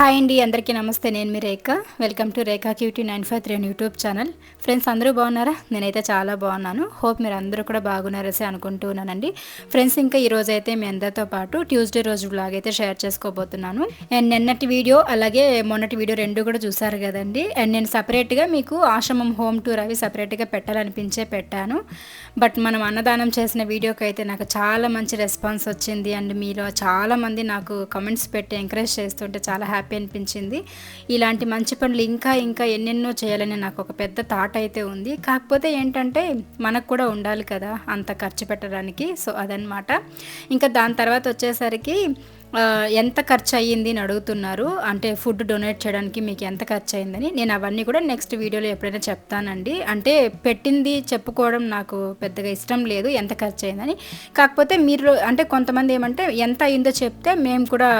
Hi అండి అందరికీ నమస్తే. నేను మీ Rekha. Welcome to Rekha cutie nine five three YouTube channel. Friends అందరూ బాగున్నారా? నేనైతే చాలా బాగున్నాను. హోప్ మీరు అందరూ కూడా బాగున్నారసే అనుకుంటున్నానండి ఫ్రెండ్స్ ఇంకా ఈరోజు అయితే మీ అందరితో పాటు ట్యూస్డే రోజు బ్లాగ్ అయితే షేర్ చేసుకోబోతున్నాను. అండ్ నిన్నటి వీడియో అలాగే మొన్నటి వీడియో రెండు కూడా చూసారు కదండి. అండ్ నేను సపరేట్గా మీకు ఆశ్రమం హోమ్ టూర్ అవి సపరేట్గా పెట్టాలనిపించే పెట్టాను. బట్ మనం అన్నదానం చేసిన వీడియోకి అయితే నాకు చాలా మంచి రెస్పాన్స్ వచ్చింది. అండ్ మీలో చాలామంది నాకు కమెంట్స్ పెట్టి ఎంకరేజ్ చేస్తుంటే చాలా హ్యాపీ అనిపించింది. ఇలాంటి మంచి పనులు ఇంకా ఇంకా ఎన్నెన్నో చేయాలని నాకు ఒక పెద్ద థాట్ అయితే ఉంది. కాకపోతే ఏంటంటే మనకు కూడా ఉండాలి కదా అంత ఖర్చు పెట్టడానికి. సో అదనమాట ఇంకా దాని తర్వాత వచ్చేసరికి ఎంత ఖర్చు అయ్యింది అని అడుగుతున్నారు. అంటే ఫుడ్ డొనేట్ చేయడానికి మీకు ఎంత ఖర్చు అయిందని నేను అవన్నీ కూడా నెక్స్ట్ వీడియోలో ఎప్పుడైనా చెప్తానండి. అంటే పెట్టింది చెప్పుకోవడం నాకు పెద్దగా ఇష్టం లేదు ఎంత ఖర్చు అయిందని కాకపోతే మీరు అంటే కొంతమంది ఏమంటే ఎంత అయిందో చెప్తే మేము కూడా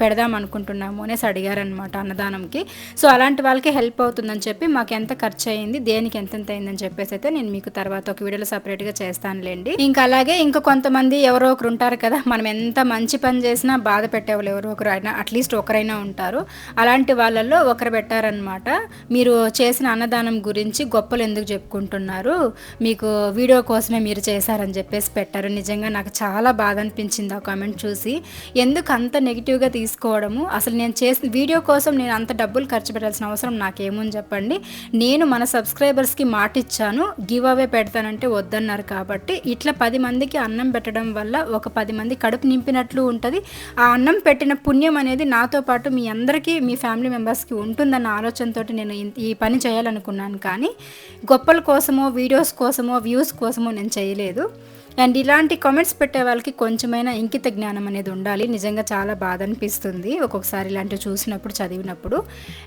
పెడదాం అనుకుంటున్నాము అనేసి అడిగారనమాట అన్నదానంకి. సో అలాంటి వాళ్ళకి హెల్ప్ అవుతుందని చెప్పి మాకు ఎంత ఖర్చు అయింది దేనికి ఎంతెంత అయిందని చెప్పేసి అయితే నేను మీకు తర్వాత ఒక వీడియోలో సపరేట్గా చేస్తానులేండి. ఇంకా అలాగే ఇంకా కొంతమంది ఎవరో ఒకరు ఉంటారు కదా మనం ఎంత మంచి పని చేసినా బాధ పెట్టేవాళ్ళు ఎవరు? ఒకరు అయినా అట్లీస్ట్ ఒకరైనా ఉంటారు. అలాంటి వాళ్ళల్లో ఒకరు పెట్టారనమాట మీరు చేసిన అన్నదానం గురించి గొప్పలు ఎందుకు చెప్పుకుంటున్నారు? మీకు వీడియో కోసమే మీరు చేశారని చెప్పేసి పెట్టారు. నిజంగా నాకు చాలా బాధ అనిపించింది ఆ కామెంట్ చూసి. ఎందుకు అంత నెగిటివ్గా తీసుకోవడము? అసలు నేను చేసిన వీడియో కోసం నేను అంత డబ్బులు ఖర్చు పెట్టాల్సిన అవసరం నాకేముంది చెప్పండి. నేను మన సబ్స్క్రైబర్స్కి మాట ఇచ్చాను. గివ్ అవే పెడతానంటే వద్దన్నారు కాబట్టి ఇట్లా పది మందికి అన్నం పెట్టడం వల్ల ఒక పది మంది కడుపు నింపినట్లు ఉంటుంది. ఆ అన్నం పెట్టిన పుణ్యం అనేది నాతో పాటు మీ అందరికీ మీ ఫ్యామిలీ మెంబర్స్కి ఉంటుందన్న ఆలోచనతో నేను ఈ పని చేయాలనుకున్నాను. కానీ గొప్పల కోసమో వీడియోస్ కోసమో వ్యూస్ కోసమో నేను చేయలేదు. అండ్ ఇలాంటి కామెంట్స్ పెట్టే వాళ్ళకి కొంచెమైనా ఇంకిత జ్ఞానం అనేది ఉండాలి. నిజంగా చాలా బాధ అనిపిస్తుంది ఒక్కొక్కసారి ఇలాంటివి చూసినప్పుడు చదివినప్పుడు.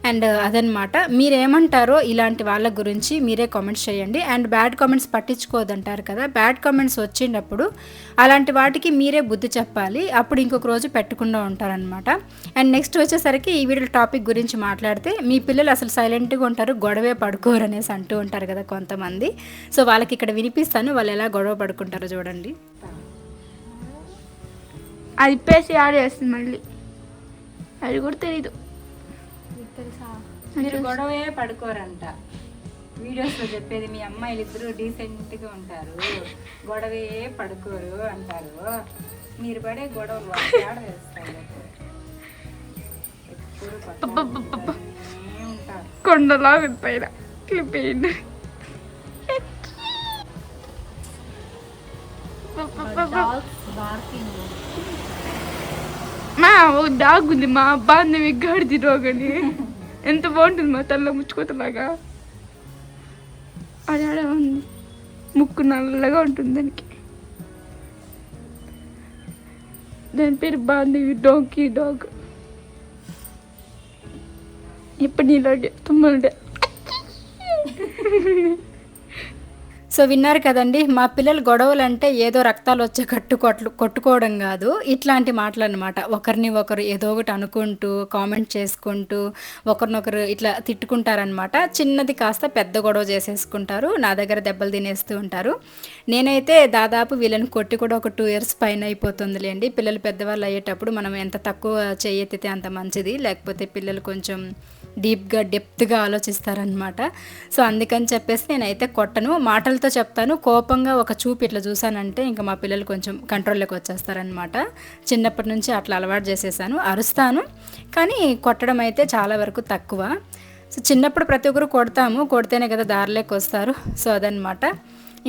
అండ్ అదనమాట మీరేమంటారో ఇలాంటి వాళ్ళ గురించి మీరే కామెంట్స్ చేయండి. అండ్ బ్యాడ్ కామెంట్స్ పట్టించుకోదంటారు కదా బ్యాడ్ కామెంట్స్ వచ్చినప్పుడు అలాంటి వాటికి మీరే బుద్ధి చెప్పాలి. అప్పుడు ఇంకొక రోజు పెట్టకుండా ఉంటారనమాట. అండ్ నెక్స్ట్ వచ్చేసరికి ఈ వీడియో టాపిక్ గురించి మాట్లాడితే మీ పిల్లలు అసలు సైలెంట్గా ఉంటారు గొడవే పడుకోరు అనేసి అంటూ ఉంటారు కదా కొంతమంది. సో వాళ్ళకి ఇక్కడ వినిపిస్తాను వాళ్ళు ఎలా గొడవ పడుకుంటారో చూడండి. అది ఇప్పేసి ఆడేస్తుంది మళ్ళీ. అది కూడా తెలీదు. మీరు గొడవే పడుకోరంట. వీడియోస్లో చెప్పేది మీ అమ్మాయిలు ఇద్దరు డీసెంట్గా ఉంటారు. గొడవే పడుకోరు అంటారు. మీరు పడే గొడవలు వాళ్ళకి ఆడ వేస్తారు ఎప్పుడు పట్టుకుంటూనే ఉంటారు? కొండలాగా పైన. క్లిప్ మా ఓ డాగ్ ఉంది మా బాంధవి గాడిది రోగని ఎంత బాగుంటుంది మా తల్ల ముచ్చుకోతలాగా. అది ఆడ ఉంది. ముక్కు నల్లగా ఉంటుంది దానికి. దాని పేరు బాంధవి డోంకీ డాగ్. ఇప్పుడు నీలాగే తుమ్మలుండే. సో విన్నారు కదండి మా పిల్లలు గొడవలు అంటే ఏదో రక్తాలు వచ్చే కట్టు కొట్లు కొట్టుకోవడం కాదు. ఇట్లాంటి మాటలు అనమాట ఒకరిని ఒకరు ఏదో ఒకటి అనుకుంటూ కామెంట్ చేసుకుంటూ ఒకరినొకరు ఇట్లా తిట్టుకుంటారనమాట చిన్నది కాస్త పెద్ద గొడవ చేసేసుకుంటారు నా దగ్గర దెబ్బలు తినేస్తూ ఉంటారు. నేనైతే దాదాపు వీళ్ళని కొట్టి కూడా ఒక టూ ఇయర్స్ పైన అయిపోతుందిలేండి. పిల్లలు పెద్దవాళ్ళు అయ్యేటప్పుడు మనం ఎంత తక్కువ చేయెత్తితే అంత మంచిది. లేకపోతే పిల్లలు కొంచెం డీప్గా డెప్త్గా ఆలోచిస్తారనమాట సో అందుకని చెప్పేసి నేనైతే కొట్టను. మాటలతో చెప్తాను. కోపంగా ఒక చూపు ఇట్లా చూసానంటే ఇంకా మా పిల్లలు కొంచెం కంట్రోల్లోకి వచ్చేస్తారనమాట చిన్నప్పటి నుంచి అట్లా అలవాటు చేసేసాను. అరుస్తాను. కానీ కొట్టడం అయితే చాలా వరకు తక్కువ. సో చిన్నప్పుడు ప్రతి ఒక్కరు కొడతాము. కొడితేనే కదా దారిలోకి వస్తారు సో అదనమాట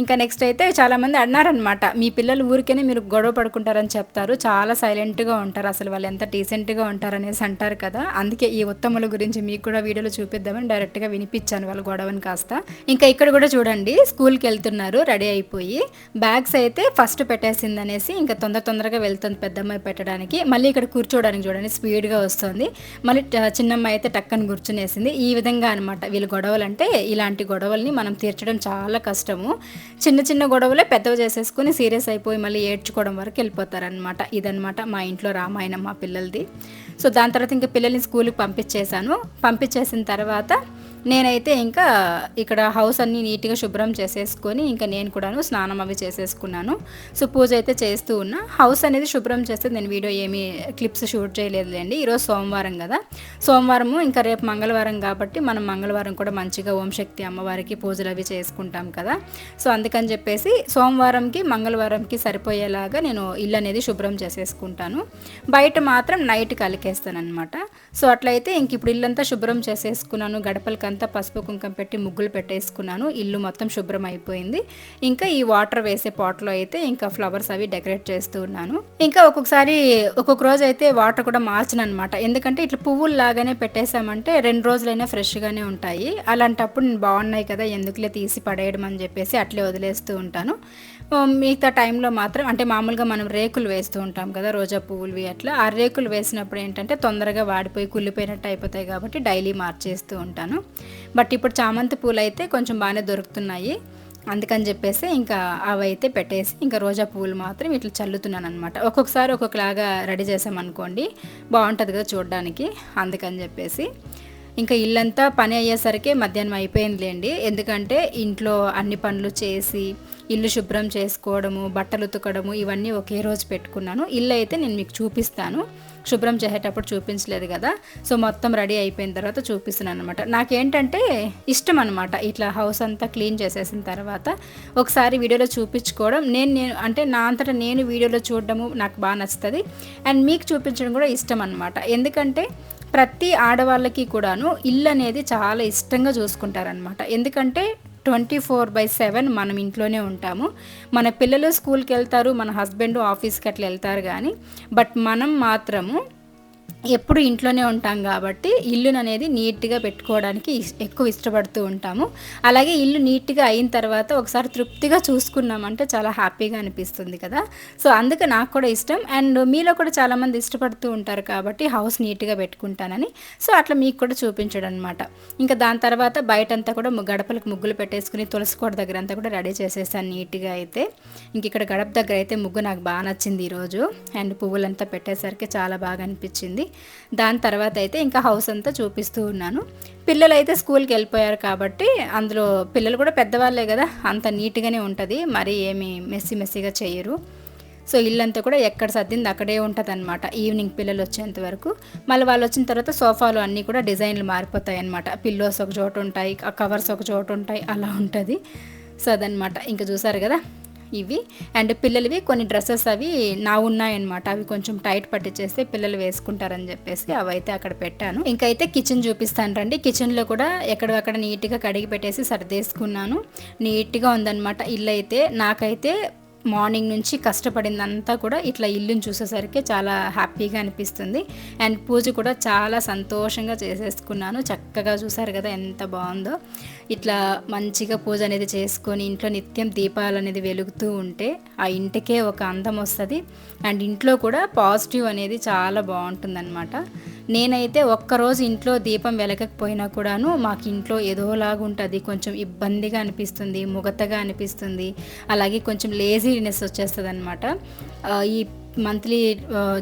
ఇంకా నెక్స్ట్ అయితే చాలామంది అన్నారనమాట మీ పిల్లలు ఊరికేనే మీరు గొడవ పడుకుంటారని చెప్తారు చాలా సైలెంట్గా ఉంటారు అసలు వాళ్ళు ఎంత డీసెంట్గా ఉంటారనేసి అంటారు కదా. అందుకే ఈ ఉత్తముల గురించి మీకు కూడా వీడియోలో చూపిద్దామని డైరెక్ట్గా వినిపించాను వాళ్ళ గొడవని కాస్త. ఇంకా ఇక్కడ కూడా చూడండి స్కూల్కి వెళ్తున్నారు రెడీ అయిపోయి. బ్యాగ్స్ అయితే ఫస్ట్ పెట్టేసింది అనేసి ఇంకా తొందర తొందరగా వెళ్తుంది పెద్దమ్మాయి పెట్టడానికి. మళ్ళీ ఇక్కడ కూర్చోవడానికి చూడండి స్పీడ్గా వస్తుంది. మళ్ళీ చిన్నమ్మాయి అయితే టక్కని కూర్చునేసింది. ఈ విధంగా అనమాట వీళ్ళు గొడవలు అంటే ఇలాంటి గొడవల్ని మనం తీర్చడం చాలా కష్టము. చిన్న చిన్న గొడవలే పెద్దవి చేసేసుకుని సీరియస్ అయిపోయి మళ్ళీ ఏడ్చుకోవడం వరకు వెళ్ళిపోతారనమాట ఇదనమాట మా ఇంట్లో రామాయణం మా పిల్లలది. సో దాని తర్వాత ఇంకా పిల్లల్ని స్కూల్కి పంపించేశాను. పంపించేసిన తర్వాత నేనైతే ఇంకా ఇక్కడ హౌస్ అన్నీ నీట్గా శుభ్రం చేసేసుకొని ఇంకా నేను కూడాను స్నానం అవి చేసేసుకున్నాను. సో పూజ అయితే చేస్తూ ఉన్నా. హౌస్ అనేది శుభ్రం చేస్తే నేను వీడియో ఏమీ క్లిప్స్ షూట్ చేయలేదులేండి. ఈరోజు సోమవారం కదా. సోమవారము ఇంకా రేపు మంగళవారం కాబట్టి మనం మంగళవారం కూడా మంచిగా ఓంశక్తి అమ్మవారికి పూజలు అవి చేసుకుంటాం కదా. సో అందుకని చెప్పేసి సోమవారంకి మంగళవారంకి సరిపోయేలాగా నేను ఇల్లు అనేది శుభ్రం చేసేసుకుంటాను. బయట మాత్రం నైట్ కలికేస్తాను అనమాట సో అట్లయితే ఇంక ఇప్పుడు ఇల్లంతా శుభ్రం చేసేసుకున్నాను. గడపలకంతా పసుపు కుంకం పెట్టి ముగ్గులు పెట్టేసుకున్నాను. ఇల్లు మొత్తం శుభ్రం అయిపోయింది ఇంకా ఈ వాటర్ వేసే పాట్లో అయితే ఇంకా ఫ్లవర్స్ అవి డెకరేట్ చేస్తూ ఉన్నాను. ఇంకా ఒక్కొక్కసారి ఒక్కొక్క రోజు అయితే వాటర్ కూడా మార్చను అనమాట ఎందుకంటే ఇట్లా పువ్వులు లాగానే పెట్టేశామంటే రెండు రోజులైనా ఫ్రెష్గానే ఉంటాయి. అలాంటప్పుడు నేను బాగున్నాయి కదా ఎందుకులే తీసి పడేయడం అని చెప్పేసి అట్లే వదిలేస్తూ ఉంటాను. మిగతా టైంలో మాత్రం అంటే మామూలుగా మనం రేకులు వేస్తూ ఉంటాం కదా రోజా పువ్వులు అట్లా ఆ రేకులు వేసినప్పుడు ఏంటంటే తొందరగా వాడిపోయి కుళ్ళిపోయినట్టు అయిపోతాయి కాబట్టి డైలీ మార్చేస్తూ ఉంటాను. బట్ ఇప్పుడు చామంతి పూలు అయితే కొంచెం బాగానే దొరుకుతున్నాయి. అందుకని చెప్పేసి ఇంకా అవి అయితే పెట్టేసి ఇంకా రోజా పువ్వులు మాత్రం ఇట్లా చల్లుతున్నాను అనమాట ఒక్కొక్కసారి ఒక్కొక్కలాగా రెడీ చేసామనుకోండి బాగుంటుంది కదా చూడడానికి అందుకని చెప్పేసి. ఇంకా ఇల్లంతా పని అయ్యేసరికి మధ్యాహ్నం అయిపోయిందిలేండి. ఎందుకంటే ఇంట్లో అన్ని పనులు చేసి ఇల్లు శుభ్రం చేసుకోవడము బట్టలు ఉతకడము ఇవన్నీ ఒకే రోజు పెట్టుకున్నాను. ఇల్లు అయితే నేను మీకు చూపిస్తాను. శుభ్రం చేసేటప్పుడు చూపించలేదు కదా. సో మొత్తం రెడీ అయిపోయిన తర్వాత చూపిస్తున్నాను అనమాట నాకేంటంటే ఇష్టం అనమాట ఇట్లా హౌస్ అంతా క్లీన్ చేసేసిన తర్వాత ఒకసారి వీడియోలో చూపించుకోవడం. నేను నేను అంటే నా అంతటా నేను వీడియోలో చూడడము నాకు బాగా నచ్చుతుంది. అండ్ మీకు చూపించడం కూడా ఇష్టం అనమాట ఎందుకంటే ప్రతి ఆడవాళ్ళకి కూడాను ఇల్లు అనేది చాలా ఇష్టంగా చూసుకుంటారనమాట ఎందుకంటే ట్వంటీ ఫోర్ బై సెవెన్ మనం ఇంట్లోనే ఉంటాము. మన పిల్లలు స్కూల్కి వెళ్తారు మన హస్బెండ్ ఆఫీస్కి అట్లా వెళ్తారు కానీ బట్ మనం మాత్రము ఎప్పుడు ఇంట్లోనే ఉంటాం కాబట్టి ఇల్లును అనేది నీట్గా పెట్టుకోవడానికి ఎక్కువ ఇష్టపడుతూ ఉంటాము. అలాగే ఇల్లు నీట్గా అయిన తర్వాత ఒకసారి తృప్తిగా చూసుకున్నామంటే చాలా హ్యాపీగా అనిపిస్తుంది కదా. సో అందుకే నాకు కూడా ఇష్టం. అండ్ మీలో కూడా చాలామంది ఇష్టపడుతూ ఉంటారు కాబట్టి హౌస్ నీట్గా పెట్టుకుంటానని. సో అట్లా మీకు కూడా చూపించడం అనమాట ఇంకా దాని తర్వాత బయటంతా కూడా గడపలకు ముగ్గులు పెట్టేసుకుని తులసి కోట దగ్గర అంతా కూడా రెడీ చేసేసాను నీట్గా అయితే. ఇంక ఇక్కడ గడప దగ్గర అయితే ముగ్గు నాకు బాగా నచ్చింది ఈరోజు. అండ్ పువ్వులంతా పెట్టేసరికి చాలా బాగా అనిపించింది. దాని తర్వాత అయితే ఇంకా హౌస్ అంతా చూపిస్తూ ఉన్నాను. పిల్లలు అయితే స్కూల్కి వెళ్ళిపోయారు కాబట్టి అందులో పిల్లలు కూడా పెద్దవాళ్ళే కదా అంత నీట్గానే ఉంటుంది మరి ఏమి మెస్సీ మెస్సీగా చేయరు. సో ఇల్లంతా కూడా ఎక్కడ సర్దింది అక్కడే ఉంటుంది అనమాట ఈవినింగ్ పిల్లలు వచ్చేంత వరకు. మళ్ళీ వాళ్ళు వచ్చిన తర్వాత సోఫాలు అన్నీ కూడా డిజైన్లు మారిపోతాయి అనమాట పిల్లోస్ ఒక చోట ఉంటాయి కవర్స్ ఒక చోట ఉంటాయి అలా ఉంటుంది. సో అదనమాట ఇంకా చూసారు కదా ఇవి. అండ్ పిల్లలవి కొన్ని డ్రెస్సెస్ అవి నా ఉన్నాయన్నమాట. అవి కొంచెం టైట్ పట్టించేస్తే పిల్లలు వేసుకుంటారని చెప్పేసి అవి అయితే అక్కడ పెట్టాను. ఇంకైతే కిచెన్ చూపిస్తాను రండి. కిచెన్లో కూడా ఎక్కడక్కడ నీట్గా కడిగి పెట్టేసి సర్దేసుకున్నాను. నీట్గా ఉందన్నమాట ఇల్లు అయితే నాకైతే మార్నింగ్ నుంచి కష్టపడిందంతా కూడా ఇట్లా ఇల్లుని చూసేసరికి చాలా హ్యాపీగా అనిపిస్తుంది. అండ్ పూజ కూడా చాలా సంతోషంగా చేసేసుకున్నాను. చక్కగా చూసారు కదా ఎంత బాగుందో. ఇట్లా మంచిగా పూజ అనేది చేసుకొని ఇంట్లో నిత్యం దీపాలు అనేది వెలుగుతూ ఉంటే ఆ ఇంటికే ఒక అందం వస్తుంది. అండ్ ఇంట్లో కూడా పాజిటివ్ అనేది చాలా బాగుంటుందన్నమాట. నేనైతే ఒక్కరోజు ఇంట్లో దీపం వెలగకపోయినా కూడాను మాకు ఇంట్లో ఏదోలాగా ఉంటుంది. కొంచెం ఇబ్బందిగా అనిపిస్తుంది ముగతగా అనిపిస్తుంది. అలాగే కొంచెం లేజీనెస్ వచ్చేస్తుంది అనమాట ఈ మంత్లీ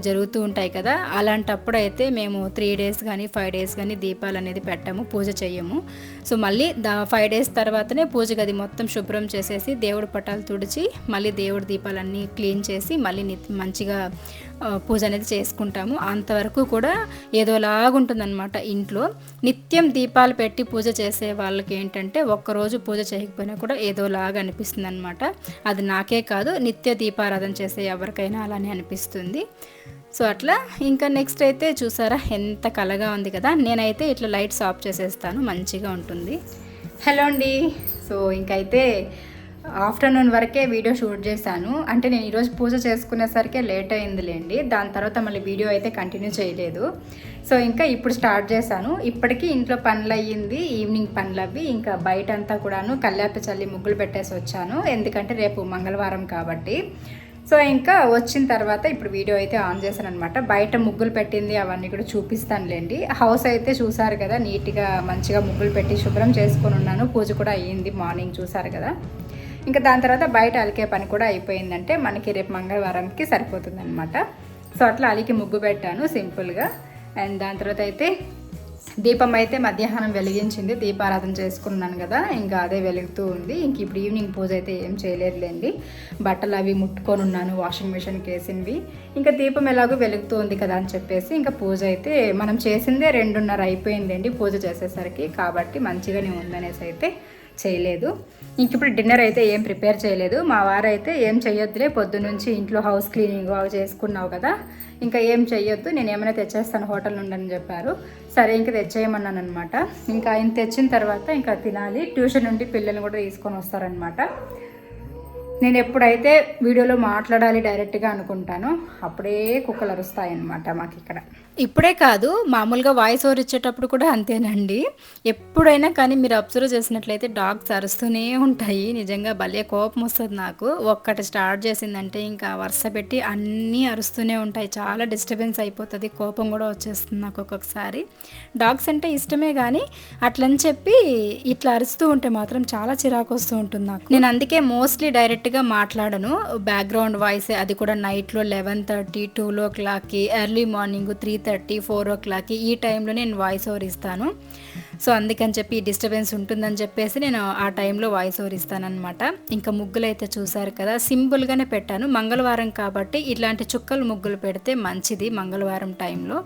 జరుగుతూ ఉంటాయి కదా అలాంటప్పుడు అయితే మేము త్రీ డేస్ కానీ ఫైవ్ డేస్ కానీ దీపాలు అనేది పెట్టము పూజ చేయము సో మళ్ళీ దా ఫైవ్ డేస్ తర్వాతనే పూజ గది మొత్తం శుభ్రం చేసేసి దేవుడి పటాలు తుడిచి మళ్ళీ దేవుడి దీపాలన్నీ క్లీన్ చేసి మళ్ళీ మంచిగా పూజ అనేది చేసుకుంటాము. అంతవరకు కూడా ఏదోలాగుంటుందన్నమాట ఇంట్లో. నిత్యం దీపాలు పెట్టి పూజ చేసే వాళ్ళకి ఏంటంటే ఒక్కరోజు పూజ చేయకపోయినా కూడా ఏదోలాగా అనిపిస్తుంది అనమాట అది నాకే కాదు నిత్య దీపారాధన చేసే ఎవరికైనా అలానే అనిపిస్తుంది. సో అట్లా ఇంకా నెక్స్ట్ అయితే చూసారా ఎంత కలగా ఉంది కదా. నేనైతే ఇట్లా లైట్స్ ఆఫ్ చేసేస్తాను మంచిగా ఉంటుంది. హలో అండి. సో ఇంకైతే ఆఫ్టర్నూన్ వరకే వీడియో షూట్ చేశాను. అంటే నేను ఈరోజు పూజ చేసుకునేసరికి లేట్ అయిందిలేండి. దాని తర్వాత మళ్ళీ వీడియో అయితే కంటిన్యూ చేయలేదు. సో ఇంకా ఇప్పుడు స్టార్ట్ చేశాను. ఇప్పటికీ ఇంట్లో పనులు అయ్యింది ఈవినింగ్ పనులు అవి ఇంకా బయట అంతా కూడాను కల్లాపి చల్లి ముగ్గులు పెట్టేసి వచ్చాను. ఎందుకంటే రేపు మంగళవారం కాబట్టి. సో ఇంకా వచ్చిన తర్వాత ఇప్పుడు వీడియో అయితే ఆన్ చేశాను అనమాట బయట ముగ్గులు పెట్టింది అవన్నీ కూడా చూపిస్తానులేండి. హౌస్ అయితే చూసారు కదా నీట్గా మంచిగా ముగ్గులు పెట్టి శుభ్రం చేసుకొని ఉన్నాను. పూజ కూడా అయ్యింది మార్నింగ్ చూసారు కదా. ఇంకా దాని తర్వాత బయట అలికే పని కూడా అయిపోయిందంటే మనకి రేపు మంగళవారంకి సరిపోతుంది అనమాట సో అట్లా అలికి ముగ్గు పెట్టాను సింపుల్గా. అండ్ దాని తర్వాత అయితే దీపం అయితే మధ్యాహ్నం వెలిగించింది. దీపారాధన చేసుకున్నాను కదా ఇంకా అదే వెలుగుతూ ఉంది. ఇంక ఇప్పుడు ఈవినింగ్ పూజ అయితే ఏం చేయలేదులేండి. బట్టలు అవి ముట్టుకొని ఉన్నాను వాషింగ్ మిషన్కి వేసింది ఇంకా దీపం ఎలాగో వెలుగుతూ ఉంది కదా అని చెప్పేసి ఇంకా పూజ అయితే మనం చేసిందే రెండున్నర అయిపోయిందండి పూజ చేసేసరికి. కాబట్టి మంచిగానే ఉందనేసి అయితే చేయలేదు. ఇంక ఇప్పుడు డిన్నర్ అయితే ఏం ప్రిపేర్ చేయలేదు. మా వారైతే ఏం చెయ్యొద్దులే పొద్దునుంచి ఇంట్లో హౌస్ క్లీనింగ్ అవి చేసుకున్నావు కదా. ఇంకా ఏం చెయ్యొద్దు నేను ఏమైనా తెచ్చేస్తాను హోటల్ నుండి అని చెప్పారు. సరే ఇంకా తెచ్చేయమన్నాను అనమాట ఇంకా ఆయన తెచ్చిన తర్వాత ఇంకా తినాలి. ట్యూషన్ నుండి పిల్లల్ని కూడా తీసుకొని వస్తారనమాట నేను ఎప్పుడైతే వీడియోలో మాట్లాడాలి డైరెక్ట్గా అనుకుంటానో అప్పుడే కుక్కలు అరుస్తాయి అన్నమాట మాకు ఇక్కడ ఇప్పుడే కాదు మామూలుగా వాయిస్ ఓవర్ ఇచ్చేటప్పుడు కూడా అంతేనండి. ఎప్పుడైనా కానీ మీరు అబ్జర్వ్ చేసినట్లయితే డాగ్స్ అరుస్తూనే ఉంటాయి. నిజంగా భలే కోపం వస్తుంది నాకు. ఒక్కటి స్టార్ట్ చేసిందంటే ఇంకా వరుస పెట్టి అన్నీ అరుస్తూనే ఉంటాయి. చాలా డిస్టర్బెన్స్ అయిపోతుంది. కోపం కూడా వచ్చేస్తుంది నాకు ఒక్కొక్కసారి. డాగ్స్ అంటే ఇష్టమే కానీ అట్లని చెప్పి ఇట్లా అరుస్తూ ఉంటే మాత్రం చాలా చిరాకు వస్తూ ఉంటుంది నాకు. నేను అందుకే మోస్ట్లీ డైరెక్ట్గా మాట్లాడను. బ్యాక్గ్రౌండ్ వాయిస్ అది కూడా నైట్లో లెవెన్ థర్టీ టూ ఓ క్లాక్కి early morning three thirty four ఓ క్లాక్కి ఈ టైంలో నేను వాయిస్ ఓవర్ ఇస్తాను. సో అందుకని చెప్పి డిస్టర్బెన్స్ ఉంటుందని చెప్పేసి నేను ఆ టైంలో వాయిస్ ఓవర్ ఇస్తానమాట ఇంకా ముగ్గులు అయితే చూసారు కదా సింపుల్గానే పెట్టాను. మంగళవారం కాబట్టి ఇట్లాంటి చుక్కలు ముగ్గులు పెడితే మంచిది మంగళవారం టైంలో.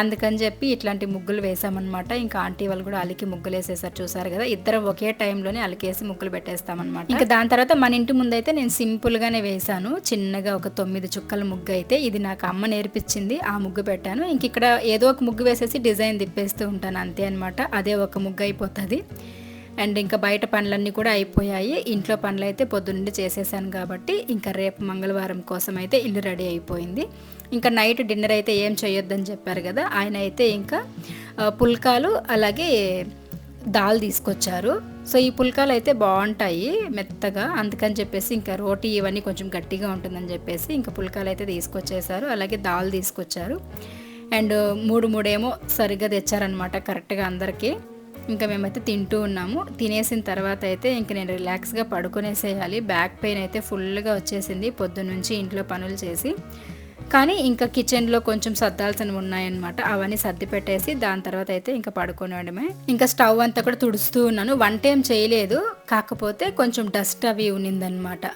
అందుకని చెప్పి ఇట్లాంటి ముగ్గులు వేసామన్నమాట ఇంకా ఆంటీ వాళ్ళు కూడా అలికి ముగ్గులు వేసేసారు చూసారు కదా ఇద్దరం ఒకే టైంలోనే అలికేసి ముగ్గులు పెట్టేస్తామన్నమాట. ఇంకా దాని తర్వాత మన ఇంటి ముందు అయితే నేను సింపుల్గానే వేశాను. చిన్నగా ఒక తొమ్మిది చుక్కల ముగ్గు అయితే ఇది నాకు అమ్మ నేర్పించింది ఆ ముగ్గు పెట్టాను. ఇంక ఇక్కడ ఏదో ఒక ముగ్గు వేసేసి డిజైన్ తిప్పేస్తూ ఉంటాను అంతే అనమాట అదే ఒక ముగ్గు అయిపోతుంది. అండ్ ఇంకా బయట పనులన్నీ కూడా అయిపోయాయి. ఇంట్లో పనులు అయితే పొద్దున్నే చేసేసాను కాబట్టి ఇంకా రేపు మంగళవారం కోసం అయితే ఇల్లు రెడీ అయిపోయింది. ఇంకా నైట్ డిన్నర్ అయితే ఏం చేయొద్దని చెప్పారు కదా ఆయన అయితే ఇంకా పుల్కాలు అలాగే దాల్ తీసుకొచ్చారు. సో ఈ పుల్కాలు అయితే బాగుంటాయి మెత్తగా. అందుకని చెప్పేసి ఇంకా రోటీ ఇవన్నీ కొంచెం గట్టిగా ఉంటుందని చెప్పేసి ఇంకా పుల్కాలు అయితే తీసుకొచ్చేసారు. అలాగే దాల్ తీసుకొచ్చారు. అండ్ మూడు మూడేమో సరిగ్గా తెచ్చారనమాట కరెక్ట్గా అందరికీ. ఇంకా మేమైతే తింటూ ఉన్నాము. తినేసిన తర్వాత అయితే ఇంక నేను రిలాక్స్గా పడుకునేసేయాలి. బ్యాక్ పెయిన్ అయితే ఫుల్గా వచ్చేసింది పొద్దున్నుంచి ఇంట్లో పనులు చేసి. కానీ ఇంకా కిచెన్లో కొంచెం సర్దాల్సినవి ఉన్నాయన్నమాట. అవన్నీ సర్ది పెట్టేసి దాని తర్వాత అయితే ఇంకా పడుకోవడమే ఇంకా స్టవ్ అంతా కూడా తుడుస్తూ ఉన్నాను. వంట ఏం చేయలేదు. కాకపోతే కొంచెం డస్ట్ అవి ఉన్నిందనమాట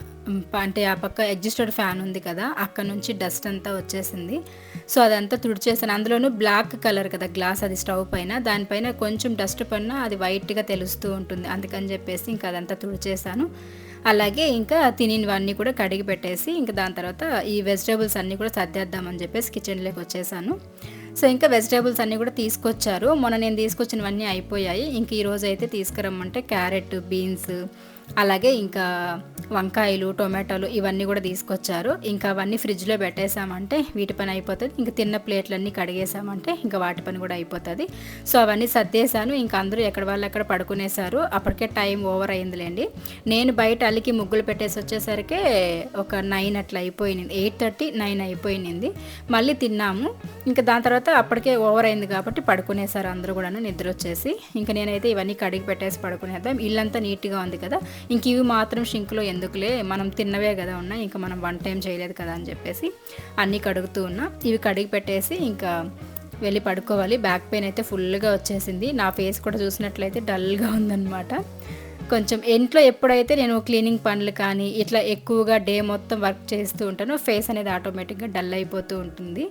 అంటే ఆ పక్క ఎగ్జిస్టెడ్ ఫ్యాన్ ఉంది కదా అక్కడ నుంచి డస్ట్ అంతా వచ్చేసింది. సో అదంతా తుడిచేసాను. అందులోనూ బ్లాక్ కలర్ కదా గ్లాస్ అది స్టవ్ పైన. దానిపైన కొంచెం డస్ట్ పడినా అది వైట్గా తెలుస్తూ ఉంటుంది. అందుకని చెప్పేసి ఇంకా అదంతా తుడిచేసాను. అలాగే ఇంకా తినినవన్నీ కూడా కడిగి పెట్టేసి ఇంకా దాని తర్వాత ఈ వెజిటేబుల్స్ అన్నీ కూడా సర్దేద్దామని చెప్పేసి కిచెన్లోకి వచ్చేసాను. సో ఇంకా వెజిటేబుల్స్ అన్నీ కూడా తీసుకొచ్చారు. మొన్న నేను తీసుకొచ్చినవన్నీ అయిపోయాయి. ఇంక ఈరోజు అయితే తీసుకురమ్మంటే క్యారెట్ బీన్స్ అలాగే ఇంకా వంకాయలు టొమాటోలు ఇవన్నీ కూడా తీసుకొచ్చారు. ఇంకా అవన్నీ ఫ్రిడ్జ్లో పెట్టేసామంటే వీటి పని అయిపోతుంది. ఇంకా తిన్న ప్లేట్లన్నీ కడిగేసామంటే ఇంకా వాటి పని కూడా అయిపోతుంది. సో అవన్నీ సర్దేశాను. ఇంకా అందరూ ఎక్కడ వాళ్ళు ఎక్కడ పడుకునేశారు. అప్పటికే టైం ఓవర్ అయిందిలేండి. నేను బయట అల్లికి ముగ్గులు పెట్టేసి వచ్చేసరికి ఒక నైన్ అట్లా అయిపోయింది ఎయిట్ థర్టీ నైన్ అయిపోయింది మళ్ళీ తిన్నాము. ఇంకా దాని తర్వాత అప్పటికే ఓవర్ అయింది కాబట్టి పడుకునేసారు అందరూ కూడాను నిద్ర వచ్చేసి ఇంకా నేనైతే ఇవన్నీ కడిగి పెట్టేసి పడుకునేద్దాం. ఇల్లంతా నీట్గా ఉంది కదా. ఇంక ఇవి మాత్రం షింక్లో ఎందుకులే మనం తిన్నవే కదా ఉన్నాయి ఇంకా మనం వన్ టైం చేయలేదు కదా అని చెప్పేసి అన్నీ కడుగుతూ ఉన్నా. ఇవి కడిగి పెట్టేసి ఇంకా వెళ్ళి పడుకోవాలి. బ్యాక్ పెయిన్ అయితే ఫుల్గా వచ్చేసింది. నా ఫేస్ కూడా చూసినట్లయితే డల్గా ఉందన్నమాట. కొంచెం ఇంట్లో ఎప్పుడైతే నేను క్లీనింగ్ పనులు కానీ ఇట్లా ఎక్కువగా డే మొత్తం వర్క్ చేస్తూ ఉంటానో ఫేస్ అనేది ఆటోమేటిక్గా డల్ అయిపోతూ ఉంటుంది.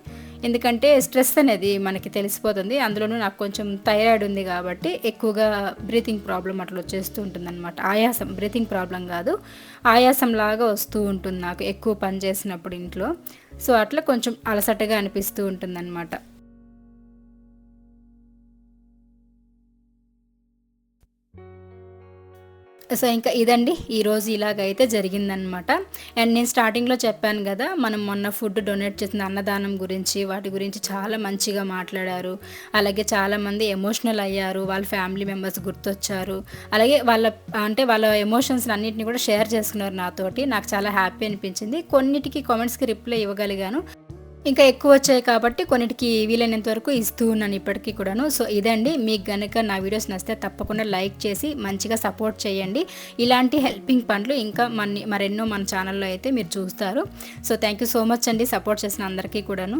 ఎందుకంటే స్ట్రెస్ అనేది మనకి తెలిసిపోతుంది. అందులోనూ నాకు కొంచెం థైరాయిడ్ ఉంది కాబట్టి ఎక్కువగా బ్రీతింగ్ ప్రాబ్లం అట్లా వచ్చేస్తూ ఉంటుంది అనమాట ఆయాసం బ్రీతింగ్ ప్రాబ్లం కాదు. ఆయాసం లాగా వస్తూ ఉంటుంది నాకు ఎక్కువ పని చేసినప్పుడు ఇంట్లో. సో అట్లా కొంచెం అలసటగా అనిపిస్తూ ఉంటుంది సో ఇంకా ఇదండి ఈరోజు ఇలాగైతే జరిగిందనమాట అండ్ నేను స్టార్టింగ్లో చెప్పాను కదా మనం మొన్న ఫుడ్ డొనేట్ చేసిన అన్నదానం గురించి వాటి గురించి చాలా మంచిగా మాట్లాడారు. అలాగే చాలామంది ఎమోషనల్ అయ్యారు వాళ్ళ ఫ్యామిలీ మెంబర్స్ గుర్తొచ్చారు. అలాగే వాళ్ళ అంటే వాళ్ళ ఎమోషన్స్ అన్నింటినీ కూడా షేర్ చేసుకున్నారు నాతోటి. నాకు చాలా హ్యాపీ అనిపించింది. కొన్నిటికి కామెంట్స్కి రిప్లై ఇవ్వగలిగాను. ఇంకా ఎక్కువ వచ్చాయి కాబట్టి కొన్నిటికి వీలైనంత వరకు ఇస్తూ ఉన్నాను ఇప్పటికీ కూడాను. సో ఇదండి. మీకు గనుక నా వీడియోస్ నచ్చితే తప్పకుండా లైక్ చేసి మంచిగా సపోర్ట్ చేయండి. ఇలాంటి హెల్పింగ్ పనులు ఇంకా మన మరెన్నో మన ఛానల్లో అయితే మీరు చూస్తారు. So thank you so much అండి. సపోర్ట్ చేసిన అందరికీ కూడాను.